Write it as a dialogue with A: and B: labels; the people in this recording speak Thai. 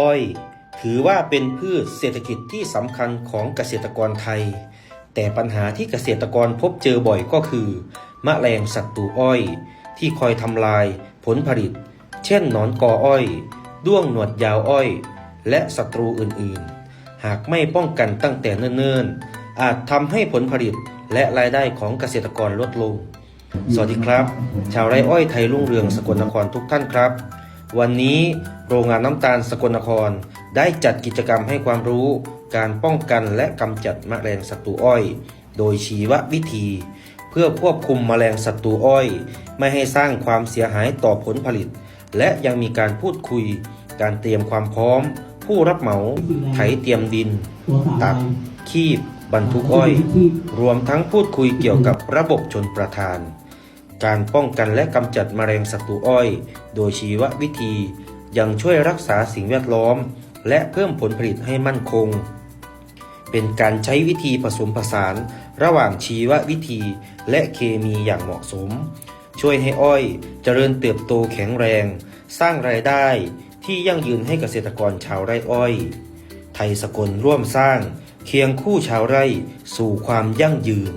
A: อ้อยถือว่าเป็นพืชเศรษฐกิจที่สำคัญของเกษตรกรไทย แต่ปัญหาที่เกษตรกรพบเจอบ่อยก็คือมแมลงศัตรูอ้อย ที่คอยทำลายผลผลิต เช่นหนอนกออ้อย ด้วงหนวดยาวอ้อย และศัตรูอื่นๆ หากไม่ป้องกันตั้งแต่เนิ่นๆ อาจทำให้ผลผลิตและรายได้ของเกษตรกรลดลง สวัสดีครับ ชาวไร่อ้อยไทยรุ่งเรืองสกลนครทุกท่านครับ วันนี้ โรงงานน้ำตาลสกลนคร ได้จัดกิจกรรมให้ความรู้ การป้องกันและกำจัดแมลงศัตรูอ้อย โดยชีววิธี เพื่อควบคุมแมลงศัตรูอ้อย ไม่ให้สร้างความเสียหายต่อผลผลิต และยังมีการพูดคุย การเตรียมความพร้อม ผู้รับเหมาไถเตรียมดิน ตัก คีบบรรทุกอ้อย รวมทั้งพูดคุยเกี่ยวกับระบบชนประทาน การป้องกันและกำจัดแมลงศัตรูอ้อย โดยชีววิธี ยังช่วยรักษาสิ่งแวดล้อม และเพิ่มผลผลิตให้มั่นคง เป็นการใช้วิธีผสมผสาน ระหว่างชีววิธีและเคมีอย่างเหมาะสม ช่วยให้อ้อยเจริญเติบโตแข็งแรง สร้างรายได้ที่ยั่งยืนให้เกษตรกรชาวไร่อ้อย ไทยสกลร่วมสร้างเคียงคู่ชาวไร่สู่ความยั่งยืน